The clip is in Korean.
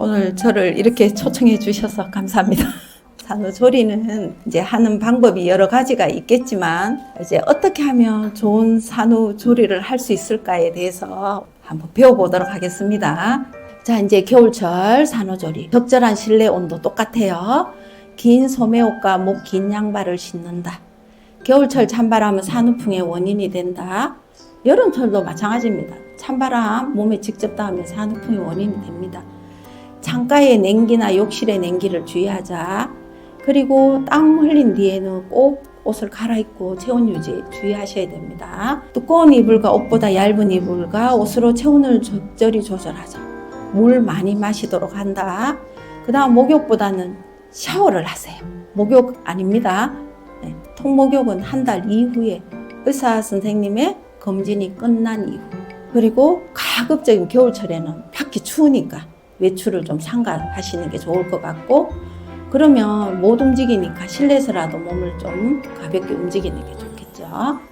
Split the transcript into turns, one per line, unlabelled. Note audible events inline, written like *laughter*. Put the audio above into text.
오늘 저를 이렇게 초청해 주셔서 감사합니다. *laughs* 산후조리는 이제 하는 방법이 여러 가지가 있겠지만 이제 어떻게 하면 좋은 산후조리를 할 수 있을까에 대해서 한번 배워보도록 하겠습니다. 자, 이제 겨울철 산후조리. 적절한 실내 온도 똑같아요. 긴 소매옷과 목 긴 양발을 신는다. 겨울철 찬바람은 산후풍의 원인이 된다. 여름철도 마찬가지입니다. 찬바람 몸에 직접 닿으면 산후풍의 원인이 됩니다. 창가의 냉기나 욕실의 냉기를 주의하자. 그리고 땀 흘린 뒤에는 꼭 옷을 갈아입고 체온 유지 주의하셔야 됩니다. 두꺼운 이불과 옷보다 얇은 이불과 옷으로 체온을 적절히 조절하자. 물 많이 마시도록 한다. 그 다음 목욕보다는 샤워를 하세요. 목욕 아닙니다. 네, 통목욕은 한 달 이후에 의사 선생님의 검진이 끝난 이후. 그리고 가급적인 겨울철에는 밖이 추우니까 외출을 좀 삼가하시는 게 좋을 것 같고 그러면 못 움직이니까 실내에서라도 몸을 좀 가볍게 움직이는 게 좋겠죠.